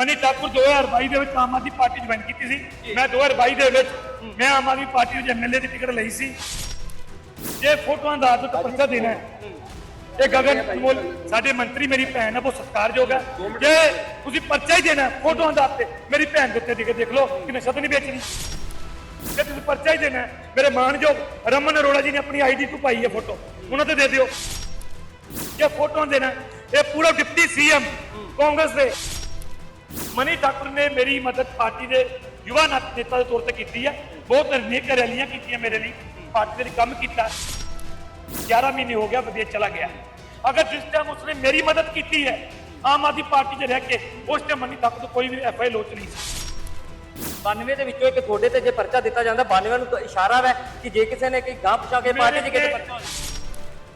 Money Thakur 2022 ਦੇ ਵਿੱਚ ਆਮ Aadmi party join ਕੀਤੀ ਸੀ ਮੈਂ 2022 ਦੇ ਵਿੱਚ ਮੈਂ ਆਮ ਆਦਮੀ ਪਾਰਟੀ ਦੇ ਐਮਐਲਏ ਦੀ ਟਿਕਟ ਲਈ ਸੀ ਜੇ ਫੋਟੋਆਂ ਦਾ ਆਦਤ ਪਰਚਾ ਦੇਣਾ ਹੈ ਇਹ ਗਗਨ ਅਨਮੋਲ ਸਾਡੇ ਮੰਤਰੀ ਮੇਰੀ ਭੈਣ ਹੈ ਬਹੁਤ ਸਤਿਕਾਰਯੋਗ ਹੈ ਜੇ ਤੁਸੀਂ ਪਰਚਾ ਹੀ ਦੇਣਾ ਹੈ, ਫੋਟੋਆਂ ਦਾ ਉੱਤੇ ਮੇਰੀ ਭੈਣ ਦੇ ਉੱਤੇ ਦੇ ਦੇਖ ਲਓ ਕਿ ਨਸ਼ਾ ਤਾਂ ਨਹੀਂ ਵੇਚਣੀ ਜੇ ਤੁਸੀਂ ਪਰਚਾ ਹੀ ਦੇਣਾ ਹੈ, ਮੇਰੇ ਮਾਨਯੋਗ ਰਮਨ ਅਰੋੜਾ ਜੀ ਨੇ ਆਪਣੀ ਆਈਡੀ ਤੋਂ ਪਾਈ ਹੈ ਫੋਟੋ ਉਹਨਾਂ ਤੇ ਦੇ ਦਿਓ ਜੇ ਫੋਟੋਆਂ ਦੇਣਾ ਹੈ, ਇਹ ਪੂਰਾ ਡਿਪਟੀ ਸੀਐਮ ਕਾਂਗਰਸ ਦੇ ਮਨੀ ਠਾਕੁਰ ਨੇ ਮੇਰੀ ਮਦਦ ਪਾਰਟੀ ਦੇ ਯੁਵਾ ਨੇਤਾ ਦੇ ਤੌਰ ਤੇ ਕੀਤੀ ਹੈ ਬਹੁਤ ਨੇਕ ਰੈਲੀਆਂ ਕੀਤੀਆਂ ਮੇਰੇ ਲਈ। ਪਾਰਟੀ ਦੇ ਲਈ ਕੰਮ ਕੀਤਾ। 11 ਮਹੀਨੇ ਹੋ ਗਿਆ ਵਧੀਆ ਚਲਾ ਗਿਆ। ਅਗਰ ਜਿਸ ਟਾਈਮ ਉਸਨੇ ਮੇਰੀ ਮਦਦ ਕੀਤੀ ਹੈ ਆਮ ਆਦਮੀ ਪਾਰਟੀ 'ਚ ਰਹਿ ਕੇ ਉਸ ਟਾਈਮ ਮਨੀ ਠਾਕੁਰ ਤੋਂ ਕੋਈ ਵੀ ਐਫਆਈ ਲੋਚ ਨਹੀਂ ਸੀ। 92 ਦੇ ਵਿੱਚੋਂ ਇੱਕ ਤੁਹਾਡੇ ਤੇ ਜੇ ਪਰਚਾ ਦਿੱਤਾ ਜਾਂਦਾ 92 ਨੂੰ ਤਾਂ ਇਸ਼ਾਰਾ ਹੈ ਕਿ ਜੇ ਕਿਸੇ ਨੇ ਕੋਈ ਗਾਂ ਪਛਾ ਕੇ ਪਾਰਟੀ 'ਚ ਕਿਤੇ ਪਰਚਾ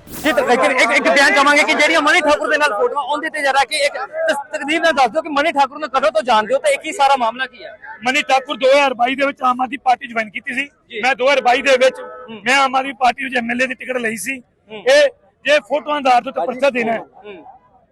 ਹੋ ਜਾਏ ਜੀ ਤਾਂ ਲੇਕਿਨ ਇੱਕ ਇੱਕ ਬਿਆਨ ਚਾਹਾਂਗੇ ਕਿ ਜਿਹੜੀਆਂ ਮਨੀ ਠਾਕੁਰ ਦੇ ਨਾਲ ਫੋਟੋਆਂ ਉਹਦੇ ਤੇ ਜਰਾ ਕਿ ਇੱਕ ਤਸ- ਤਕਦੀਰ ਨਾਲ ਦੱਸ ਦਿਓ ਕਿ ਮਨੀ ਠਾਕੁਰ ਨੂੰ ਕਦੋਂ ਤੋਂ ਜਾਣਦੇ ਹੋ ਤੇ ਇੱਕ ਹੀ ਸਾਰਾ ਮਾਮਲਾ ਕੀ ਹੈ? ਮਨੀ ਠਾਕੁਰ 2022 ਦੇ ਵਿੱਚ ਆਮ ਆਦਮੀ ਪਾਰਟੀ ਜੁਆਇਨ ਕੀਤੀ ਸੀ। ਮੈਂ 2022 ਦੇ ਵਿੱਚ ਮੈਂ ਆਮ ਆਦਮੀ ਪਾਰਟੀ ਵਿੱਚ ਐਮਐਲਏ ਦੀ ਟਿਕਟ ਲਈ ਸੀ। ਇਹ ਜੇ ਫੋਟੋਆਂ ਦਾ ਆਦਤ ਪਰਚਾ ਦੇਣਾ ਹੈ।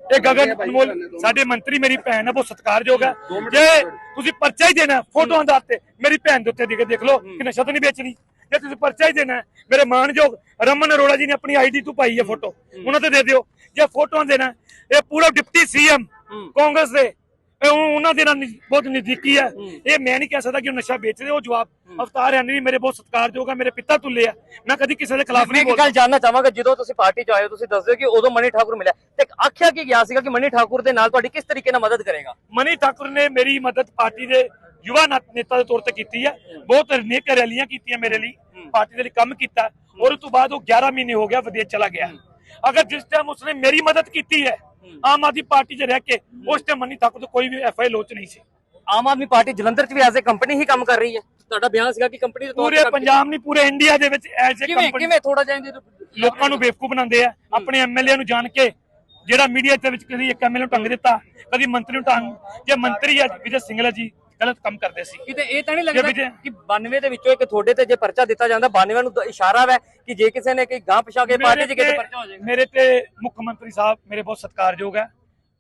ਇਹ ਗਗਨ ਅਨਮੋਲ ਸਾਡੇ ਮੰਤਰੀ ਮੇਰੀ ਭੈਣ ਹੈ ਬਹੁਤ ਸਤਿਕਾਰਯੋਗ ਹੈ। ਜੇ ਤੁਸੀਂ ਪਰਚਾ ਹੀ ਦੇਣਾ ਫੋਟੋਆਂ ਦਾ ਮੇਰੀ ਭੈਣ ਦੇ ਉੱਤੇ ਦੇਖ ਲਓ ਕਿ ਨਸ਼ਾ ਤਾਂ ਨਹੀਂ ਵੇਚਣੀ। ਜੇ ਤੁਸੀਂ ਪਰਚਾ ਹੀ ਦੇਣਾ ਮੇਰੇ ਮਾਨਯੋਗ ਰਮਨ ਅਰੋੜਾ ਜੀ ਨੇ ਆਪਣੀ ਆਈਡੀ ਤੋਂ ਪਾਈ ਹੈ ਫੋਟੋ ਉਹਨਾਂ ਤੇ ਦੇ ਦਿਓ। ਜੇ ਫੋਟੋਆਂ ਦੇਣਾ ਇਹ ਪੂਰਾ ਡਿਪਟੀ ਸੀਐਮ ਕਾਂਗਰਸ ਦੇ। ਉਹਨਾਂ ਦੇ ਨਾਲ ਬਹੁਤ ਨਜ਼ਦੀਕੀ ਹੈ। ਇਹ ਮੈਂ ਨਹੀਂ ਕਹਿ ਸਕਦਾ ਕਿ ਉਹ ਨਸ਼ਾ ਵੇਚਦੇ ਉਹ ਜਵਾਬ ਅਵਤਾਰ ਨਹੀਂ ਮੇਰੇ ਬਹੁਤ ਸਤਿਕਾਰਯੋਗ ਹੈ ਮੇਰੇ ਪਿਤਾ ਤੁੱਲੇ ਆ। ਮੈਂ ਕਦੀ ਕਿਸੇ ਦੇ ਖਿਲਾਫ ਨਹੀਂ ਬੋਲਦਾ। ਗੱਲ ਜਾਨਣਾ ਚਾਹਾਂਗਾ ਜਦੋਂ ਤੁਸੀਂ ਪਾਰਟੀ 'ਚ ਆਏ ਹੋ ਤੁਸੀਂ ਦੱਸਦੇ ਕਿ ਉਦੋਂ ਮਨੀ ਠਾਕੁਰ ਮਿਲਿਆ। ਤੇ ਆਖਿਆ ਕੀ ਗਿਆ ਸੀਗਾ ਕਿ ਮਨੀ ਠਾਕੁਰ ਦੇ ਨਾਲ ਤੁਹਾਡੀ ਕਿਸ ਤਰੀਕੇ ਨਾਲ ਮਦਦ ਕਰੇਗਾ? ਮਨੀ ਠਾਕੁਰ ਨੇ ਮੇਰੀ ਮਦਦ ਪਾਰਟੀ ਦੇ ਯੁਵਾ ਨੇਤਾ ਦੇ ਤੌਰ ਤੇ ਕੀਤੀ ਹੈ ਬਹੁਤ ਨੇਕ ਰੈਲੀਆਂ ਕੀਤੀਆਂ ਮੇਰੇ ਲਈ ਪਾਰਟੀ ਦੇ ਲਈ ਕੰਮ ਕੀਤਾ। ਔਰ ਉਸ ਤੋਂ ਬਾਅਦ ਉਹ 11 ਮਹੀਨੇ ਹੋ ਗਿਆ ਵਿਦੇਸ਼ ਚਲਾ ਗਿਆ। ਅਗਰ ਜਿਸ ਟਾਈਮ ਉਸਨੇ ਮੇਰੀ ਮਦਦ ਕੀਤੀ ਹੈ ਆਮ ਆਦਮੀ ਪਾਰਟੀ 'ਚ ਰਹਿ ਕੇ ਉਸ ਟਾਈਮ ਮਨੀ ਠਾਕੁਰ ਤੋਂ ਕੋਈ ਵੀ ਐਫਆਈ ਲੋਚ ਨਹੀਂ ਸੀ। ਆਮ ਆਦਮੀ ਪਾਰਟੀ ਜਲੰਧਰ 'ਚ ਵੀ ਐਜ਼ ਅ ਕੰਪਨੀ ਹੀ ਕੰਮ ਕਰ ਰਹੀ ਹੈ। ਤੁਹਾਡਾ ਬਿਆਨ ਸੀਗਾ ਕਿ ਕੰਪਨੀ ਦੇ ਪੂਰੇ ਪੰਜਾਬ ਨਹੀਂ ਪੂਰੇ ਇੰਡੀਆ ਦੇ ਵਿੱਚ ਐਜ਼ ਏ ਕੰਪਨੀ ਕਿਵੇਂ ਥੋੜਾ ਜਿਹਾ ਲੋਕਾਂ ਨੂੰ ਬੇਵਕੂਫ ਬਣਾਉਂਦੇ ਆ। ਆਪਣੇ ਐਮਐਲਏ ਨੂੰ ਜਾਣ ਕੇ ਜਿਹੜਾ ਮੀਡੀਆ ਦੇ ਵਿੱਚ ਕਦੀ ਇੱਕ ਐਮਐਲਏ ਨੂੰ ਟੰਗ ਦਿੱਤਾ ਕਦੀ ਮੰਤਰੀ ਨੂੰ ਟੰਗ ਜੇ ਮੰਤਰੀ ਆ ਵਿਜੇ ਸਿੰਗਲਾ ਜੀ ਗਲਤ ਕੰਮ ਕਰਦੇ ਸੀ। ਕਿਤੇ ਇਹ ਤਾਂ ਨਹੀਂ ਜੇ ਲੱਗਦਾ ਵਿਜੇ- ਕਿ 92 ਦੇ ਵਿੱਚੋਂ ਇੱਕ ਤੁਹਾਡੇ ਤੇ ਜੇ ਪਰਚਾ ਦਿੱਤਾ ਜਾਂਦਾ 92 ਨੂੰ ਤਾਂ ਇਸ਼ਾਰਾ ਹੈ ਕਿ ਜੇ ਕਿਸੇ ਨੇ ਕੋਈ ਗਾਂ ਪਛਾ ਕੇ ਪਾਰਟੀ 'ਚ ਕਿਤੇ ਪਰਚਾ ਹੋ ਜਾਏਗਾ। ਮੇਰੇ ਤੇ ਮੁੱਖ ਮੰਤਰੀ ਸਾਹਿਬ ਮੇਰੇ ਬਹੁਤ ਸਤਿਕਾਰਯੋਗ ਹੈ।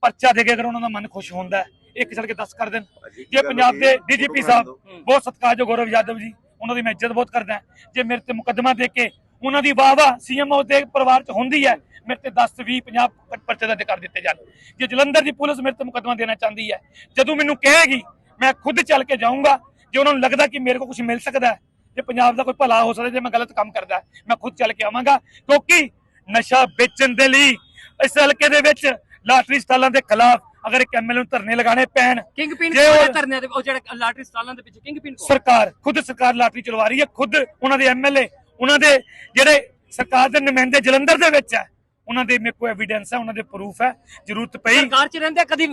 ਪਰਚਾ ਦੇ ਕੇ ਅਗਰ ਉਹਨਾਂ ਦਾ ਮਨ ਖੁਸ਼ ਹੁੰਦਾ ਹੈ ਇੱਕ ਚਲ ਕੇ 10 ਕਰ ਦੇਣ। ਜੇ ਪੰਜਾਬ ਦੇ ਡੀਜੀਪੀ ਸਾਹਿਬ ਬਹੁਤ ਸਤਿਕਾਰਯੋਗ ਗੌਰਵ ਯਾਦਵ ਜੀ ਉਹਨਾਂ ਦੀ ਮੈਂ ਇੱਜ਼ਤ ਬਹੁਤ ਕਰਦਾ ਜੇ ਮੇਰੇ ਤੇ ਮੁਕੱਦਮਾ ਦੇ ਕੇ ਉਹਨਾਂ ਦੀ ਵਾਹ ਵਾਹ ਸੀਐਮਓ ਦੇ ਪਰਿਵਾਰ ਚ ਹੁੰਦੀ ਹੈ ਮੇਰੇ ਤੇ 10 20 50 ਪ- ਪਰਚੇ ਦਰਜ ਕਰ ਦਿੱਤੇ ਜਾਣ। ਜੇ ਜਲੰਧਰ ਦੀ ਪੁਲਿਸ ਮੇਰੇ ਤੇ ਮੁਕੱਦਮਾ ਦੇਣਾ ਚਾਹੁੰਦੀ ਹੈ ਜਦੋਂ ਮੈਨੂੰ ਕਹੇਗੀ ਮੈਂ ਖੁਦ ਚੱਲ ਕੇ ਜਾਊਂਗਾ ਜੇ ਉਹਨਾਂ ਨੂੰ ਲੱਗਦਾ ਕਿ ਮੇਰੇ ਕੋਲ ਕੁਝ ਮਿਲ ਸਕਦਾ ਜੇ ਪੰਜਾਬ ਦਾ ਕੋਈ ਭਲਾ ਹੋ ਸਕਦਾ ਜੇ ਮੈਂ ਗਲਤ ਕੰਮ ਕਰਦਾ ਮੈਂ ਖੁਦ ਚੱਲ ਕੇ ਆਵਾਂਗਾ। ਕਿਉਂਕਿ ਨਸ਼ਾ ਵੇਚਣ ਦੇ ਲਈ ਇਸ ਹਲਕੇ ਦੇ ਵਿੱਚ ਲਾਟਰੀ ਸਟਾਲਾਂ ਦੇ ਖਿਲਾਫ ਅਗਰ ਇੱਕ ਐਮਐਲਏ ਨੂੰ ਧਰਨੇ ਲਗਾਣੇ ਪੈਣ ਕਿੰਗ ਜੇ ਉਹ- ਧਰਨੇ ਦੇ ਉਹ ਜਿਹੜਾ ਲਾਟਰੀ ਸਟਾਲਾਂ ਦੇ ਪਿੱਛੇ ਕਿੰਗ ਕੋ ਸਰਕਾਰ ਖੁਦ ਸਰਕਾਰ ਲਾਟਰੀ ਚਲਵਾ ਰਹੀ ਹੈ ਖੁਦ ਉਹਨਾਂ ਦੇ ਐਮਐਲਏ ਉਹਨਾਂ ਦੇ ਜਿਹੜੇ ਸਰਕਾਰ ਦੇ ਨੁਮਾਇੰਦੇ ਜਲੰਧਰ ਦੇ ਵਿੱਚ ਹੈ ਉਹਨਾਂ ਦੇ ਮੇਰੇ ਕੋਲ ਐਵੀਡੈਂਸ ਹੈ ਉਹਨਾਂ ਦੇ ਪ੍ਰੂਫ ਹੈ ਜ਼ਰੂਰਤ ਪਈ। ਸਰਕਾਰ 'ਚ ਰਹਿੰਦੇ ਕਦੀ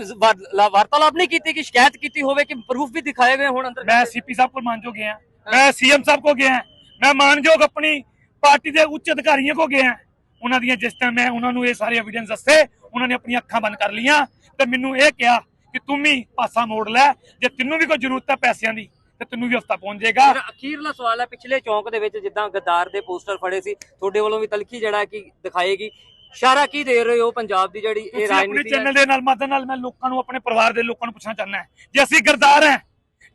ਵਾਰਤਾਲਾਪ ਨਹੀਂ ਕੀਤੀ ਕਿ ਸ਼ਿਕਾਇਤ ਕੀਤੀ ਹੋਵੇ ਕਿ ਪ੍ਰੂਫ ਵੀ ਦਿਖਾਏ ਗਏ ਹੁਣ ਅੰਦਰ? ਮੈਂ ਸੀਪੀ ਸਾਹਿਬ ਕੋਲ ਮਾਨਜੋ ਗਿਆ। ਮੈਂ ਸੀਐਮ ਸਾਹਿਬ ਕੋ ਗਿਆ। ਮੈਂ ਮਾਨਯੋਗ ਆਪਣੀ ਪਾਰਟੀ ਦੇ ਉੱਚ ਅਧਿਕਾਰੀਆਂ ਕੋ ਗਿਆ। ਉਹਨਾਂ ਦੀਆਂ ਜਿਸ ਟਾਈਮ ਮੈਂ ਉਹਨਾਂ ਨੂੰ ਇਹ ਸਾਰੇ ਐਵੀਡੈਂਸ ਦੱਸੇ ਉਹਨਾਂ ਨੇ ਆਪਣੀਆਂ ਅੱਖਾਂ ਬੰਦ ਕਰ ਲੀਆਂ ਤੇ ਮੈਨੂੰ ਇਹ ਕਿਹਾ ਕਿ ਤੂੰ ਵੀ ਪਾਸਾ ਮੋੜ ਲੈ ਜੇ ਤੈਨੂੰ ਵੀ ਕੋਈ ਜ਼ਰੂਰਤ ਹੈ ਪੈਸਿਆਂ ਦੀ ਤੇ ਤੈਨੂੰ ਵੀ ਹਫਤਾ ਪਹੁੰਚ ਜਾਏਗਾ। ਅਖੀਰਲਾ ਸਵਾਲ ਹੈ ਪਿਛਲੇ ਚੌਂਕ ਦੇ ਵਿੱਚ ਜਿੱਦਾਂ ਗੱਦਾਰ ਦੇ ਪੋਸਟਰ ਫੜੇ ਸੀ ਤੁਹਾਡੇ ਵੱਲੋਂ ਵੀ ਤਲਖੀ ਜਿਹੜਾ ਕਿ ਦਿਖਾਏਗੀ। ਇਸ਼ਾਰਾ ਕੀ ਦੇ ਰਹੇ ਹੋ ਪੰਜਾਬ ਦੀ ਜਿਹੜੀ ਇਹ ਤੁਸੀਂ ਆਪਣੇ ਰਾਜਨੀਤੀ ਹੈ? ਚੈਨਲ ਦੇ ਨਾਲ ਮਦਦ ਨਾਲ ਮੈਂ ਲੋਕਾਂ ਨੂੰ ਆਪਣੇ ਪਰਿਵਾਰ ਦੇ ਲੋਕਾਂ ਨੂੰ ਪੁੱਛਣਾ ਚਾਹੁੰਦਾ ਹਾਂ। ਜੇ ਅਸੀਂ ਗਰਦਾਰ ਹਾਂ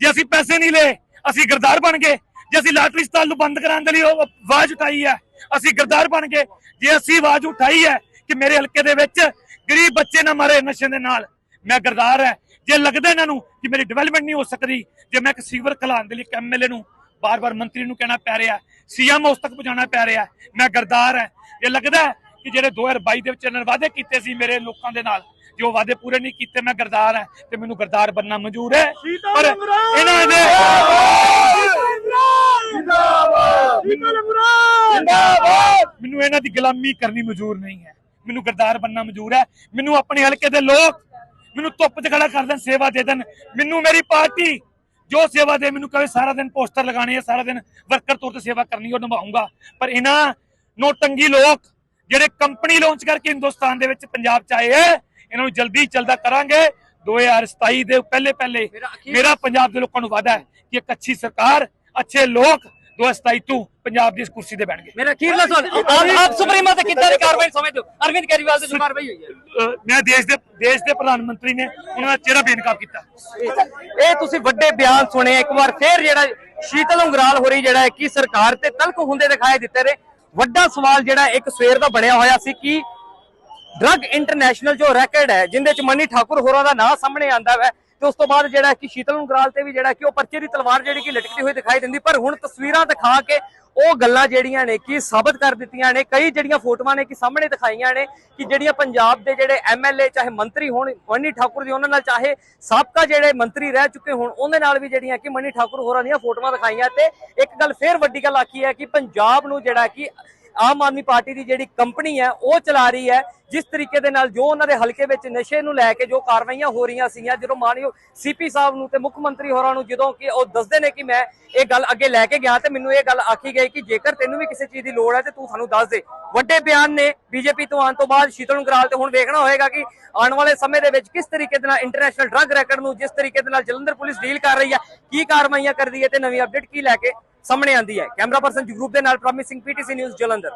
ਜੇ ਅਸੀਂ ਪੈਸੇ ਨਹੀਂ ਲਏ ਅਸੀਂ ਗਰਦਾਰ ਬਣ ਗਏ ਜੇ ਅਸੀਂ ਲਾਟਰੀ ਸਟਾਲ ਨੂੰ ਬੰਦ ਕਰਾਉਣ ਦੇ ਲਈ ਉਹ ਆਵਾਜ਼ ਉਠਾਈ ਹੈ ਅਸੀਂ ਗਰਦਾਰ ਬਣ ਗਏ ਜੇ ਅਸੀਂ ਆਵਾਜ਼ ਉਠਾਈ ਹੈ ਕਿ ਮੇਰੇ ਹਲਕੇ ਦੇ ਵਿੱਚ ਗਰੀਬ ਬੱਚੇ ਨਾ ਮਰੇ ਨਸ਼ੇ ਦੇ ਨਾਲ ਮੈਂ ਗਰਦਾਰ ਹੈ। ਜੇ ਲੱਗਦਾ ਇਹਨਾਂ ਨੂੰ ਕਿ ਮੇਰੀ ਡਿਵੈਲਪਮੈਂਟ ਨਹੀਂ ਹੋ ਸਕਦੀ ਜੇ ਮੈਂ ਇੱਕ ਸੀਵਰ ਖਲਾਉਣ ਦੇ ਲਈ ਐਮਐਲਏ ਨੂੰ ਬਾਰ-ਬਾਰ ਮੰਤਰੀ ਨੂੰ ਕਹਿਣਾ ਪੈ ਰਿਹਾ ਸੀਐਮ ਉਸ ਤੱਕ ਪਹੁੰਚਾਉਣਾ ਪੈ ਰਿਹਾ ਮੈਂ ਗਰਦਾਰ ਹੈ। ਇਹ ਲੱਗਦਾ ਹੈ ਕਿ ਜਿਹੜੇ 2022 ਦੇ ਵਿੱਚ ਇਹਨਾਂ ਨੇ ਵਾਅਦੇ ਕੀਤੇ ਸੀ ਮੇਰੇ ਲੋਕਾਂ ਦੇ ਨਾਲ ਜੋ ਵਾਅਦੇ ਪੂਰੇ ਨਹੀਂ ਕੀਤੇ ਮੈਂ ਗਰਦਾਰ ਹਾਂ ਤੇ ਮੈਨੂੰ ਗਰਦਾਰ ਬੰਨਣਾ ਮਨਜ਼ੂਰ ਹੈ। ਪਰ ਇਹਨਾਂ ਦੇ ਮੈਨੂੰ ਇਹਨਾਂ ਦੀ ਗੁਲਾਮੀ ਕਰਨੀ ਮਨਜ਼ੂਰ ਨਹੀਂ ਹੈ। ਮੈਨੂੰ ਗਰਦਾਰ ਬੰਨਣਾ ਮਨਜ਼ੂਰ ਹੈ। ਮੈਨੂੰ ਆਪਣੇ ਹਲਕੇ ਦੇ ਲੋਕ ਮੈਨੂੰ ਧੁੱਪ 'ਚ ਖੜਾ ਕਰ ਦੇਣ ਸੇਵਾ ਦੇ ਦੇਣ। ਮੈਨੂੰ ਮੇਰੀ ਪਾਰਟੀ ਜੋ ਸੇਵਾ ਦੇ ਮੈਨੂੰ ਕਹੇ ਸਾਰਾ ਦਿਨ ਪੋਸਟਰ ਲਗਾਣੇ ਆ ਸਾਰਾ ਦਿਨ ਵਰਕਰ ਤੌਰ ਤੇ ਸੇਵਾ ਕਰਨੀ ਉਹ ਨਿਭਾਉਂਗਾ। ਪਰ ਇਹਨਾਂ ਨੋਟੰਗੀ ਲੋਕ ਜਿਹੜੇ ਕੰਪਨੀ ਲਾਂਚ ਕਰਕੇ ਹਿੰਦੁਸਤਾਨ ਦੇ ਵਿੱਚ ਪੰਜਾਬ ਚ ਆਏ ਹੈ ਇਹਨਾਂ ਨੂੰ ਜਲਦੀ ਚਲਦਾ ਕਰਾਂਗੇ। 2027 ਦੇ ਪਹਿਲੇ ਪਹਿਲੇ ਮੇਰਾ ਪੰਜਾਬ ਦੇ ਲੋਕਾਂ ਨੂੰ ਵਾਅਦਾ ਹੈ ਕਿ ਇੱਕ ਅੱਛੀ ਸਰਕਾਰ ਅੱਛੇ ਲੋਕ 2027 ਤੋਂ ਪੰਜਾਬ ਦੀ ਇਸ ਕੁਰਸੀ ਤੇ ਬੈਣਗੇ ਮੇਰਾ ਅਖੀਰਲਾ ਸਵਾਲ ਆਪ ਆਪ ਸੁਪਰੀਮੋ ਤੇ ਕਿੱਦਾਂ ਦੀ ਕਾਰਵਾਈ ਸਮਝਦੇ ਹੋ? ਅਰਵਿੰਦ ਕੇਜਰੀਵਾਲ ਤੇ ਜੋ ਕਾਰਵਾਈ ਹੋਈ ਹੈ। ਮੈਂ ਦੇਸ਼ ਦੇ ਦੇਸ਼ ਦੇ ਪ੍ਰਧਾਨ ਮੰਤਰੀ ਨੇ ਉਹਨਾਂ ਦਾ ਚਿਹਰਾ ਬੇਨਕਾਬ ਕੀਤਾ। ਇਹ ਤੁਸੀਂ ਵੱਡੇ ਬਿਆਨ ਸੁਣੇ ਇੱਕ ਵਾਰ ਫੇਰ ਜਿਹੜਾ ਸ਼ੀਤਲ ਉਂਗਰਾਲ ਹੋ ਰਹੀ ਜਿਹੜਾ ਹੈ ਕਿ ਸਰਕਾਰ ਤੇ ਤਲਕ ਹੁੰਦੇ ਦਿਖਾਈ ਦਿੱਤੇ ਨੇ? ਵੱਡਾ ਸਵਾਲ ਜਿਹੜਾ ਇੱਕ ਸਵੇਰ ਦਾ ਬਣਿਆ ਹੋਇਆ ਸੀ ਕਿ ਡਰੱਗ ਇੰਟਰਨੈਸ਼ਨਲ ਜੋ ਰੈਕਡ ਹੈ, ਜਿੰਦੇ ਚ ਮਨੀ ਠਾਕੁਰ ਹੋਰਾਂ ਦਾ ਨਾਂ ਸਾਹਮਣੇ ਆਂਦਾ ਵੈ ਤੇ ਉਸ ਤੋਂ ਬਾਅਦ ਜਿਹੜਾ ਕਿ ਸ਼ੀਤਲ ਉਂਗਰਾਲ ਤੇ ਵੀ ਜਿਹੜਾ ਕਿ ਉਹ ਪਰਚੇ ਦੀ ਤਲਵਾਰ ਜਿਹੜੀ ਕਿ ਲਟਕਦੀ ਹੋਈ ਦਿਖਾਈ ਦਿੰਦੀ, ਪਰ ਹੁਣ ਤਸਵੀਰਾਂ ਦਿਖਾ ਕੇ ਉਹ ਗੱਲਾਂ ਜਿਹੜੀਆਂ ਨੇ ਕਿ ਸਾਬਤ ਕਰ ਦਿੱਤੀਆਂ ਨੇ। ਕਈ ਜਿਹੜੀਆਂ ਫੋਟੋਆਂ ਨੇ ਕਿ ਸਾਹਮਣੇ ਦਿਖਾਈਆਂ ਨੇ ਕਿ ਜਿਹੜੀਆਂ ਪੰਜਾਬ ਦੇ ਜਿਹੜੇ ਐਮਐਲਏ ਚਾਹੇ ਮੰਤਰੀ ਹੋਣ, ਮਨੀ ਠਾਕੁਰ ਦੀ ਉਹਨਾਂ ਨਾਲ ਚਾਹੇ ਸਾਬਕਾ ਜਿਹੜੇ ਮੰਤਰੀ ਰਹਿ ਚੁੱਕੇ ਹੋਣ, ਉਹਦੇ ਨਾਲ ਵੀ ਜਿਹੜੀਆਂ ਕਿ ਮਨੀ ਠਾਕੁਰ ਹੋਰਾਂ ਦੀਆਂ ਫੋਟੋਆਂ ਦਿਖਾਈਆਂ ਤੇ ਇੱਕ ਗੱਲ ਫੇਰ ਵੱਡੀ ਗੱਲ ਆਖੀ ਹੈ ਕਿ ਪੰਜਾਬ ਨੂੰ ਜਿਹੜਾ ਕਿ ਆਮ ਆਦਮੀ ਪਾਰਟੀ ਦੀ ਜਿਹੜੀ ਕੰਪਨੀ ਹੈ, ਉਹ ਚਲਾ ਰਹੀ ਹੈ। ਜਿਸ ਤਰੀਕੇ ਦੇ ਨਾਲ ਜੋ ਉਹਨਾਂ ਦੇ ਹਲਕੇ ਵਿੱਚ ਨਸ਼ੇ ਨੂੰ ਲੈ ਕੇ ਜੋ ਕਾਰਵਾਈਆਂ ਹੋ ਰਹੀਆਂ ਸੀਗੀਆਂ, ਜਦੋਂ ਮਾਨਯੋਗ ਸੀਪੀ ਸਾਹਿਬ ਨੂੰ ਤੇ ਮੁੱਖ ਮੰਤਰੀ ਹੋਰਾਂ ਨੂੰ ਜਦੋਂ ਕਿ ਉਹ ਦੱਸਦੇ ਨੇ ਕਿ ਮੈਂ ਇਹ ਗੱਲ ਅੱਗੇ ਲੈ ਕੇ ਗਿਆ ਤੇ ਮੈਨੂੰ ਇਹ ਗੱਲ ਆਖੀ ਗਈ ਕਿ ਜੇਕਰ ਤੈਨੂੰ ਵੀ ਕਿਸੇ ਚੀਜ਼ ਦੀ ਲੋੜ ਹੈ ਤੇ ਤੂੰ ਸਾਨੂੰ ਦੱਸ ਦੇ। ਵੱਡੇ ਬਿਆਨ ਨੇ ਬੀਜੇਪੀ ਤੋਂ ਆਉਣ ਤੋਂ ਬਾਅਦ ਸ਼ੀਤਲ ਉਂਗਰਾਲ ਤੇ ਹੁਣ ਵੇਖਣਾ ਹੋਏਗਾ ਕਿ ਆਉਣ ਵਾਲੇ ਸਮੇਂ ਦੇ ਵਿੱਚ ਕਿਸ ਤਰੀਕੇ ਦੇ ਨਾਲ ਇੰਟਰਨੈਸ਼ਨਲ ਡਰੱਗ ਰੈਕਡ ਨੂੰ, ਜਿਸ ਤਰੀਕੇ ਦੇ ਨਾਲ ਜਲੰਧਰ ਪੁਲਿਸ ਡੀਲ ਕਰ ਰਹੀ ਹੈ, ਕੀ ਕਾਰਵਾਈਆਂ ਕਰਦੀ ਹੈ ਤੇ ਨਵੀਂ ਅਪਡੇਟ ਕੀ ਲੈ ਕੇ ਸਾਹਮਣੇ ਆਂਦੀ ਹੈ। ਕੈਮਰਾ ਪਰਸਨ ਜਗਰੂਪ ਦੇ ਨਾਲ ਪ੍ਰੋਮਿਸਿੰਗ ਪੀਟੀਸੀ ਨਿਊਜ਼ ਜਲੰਧਰ।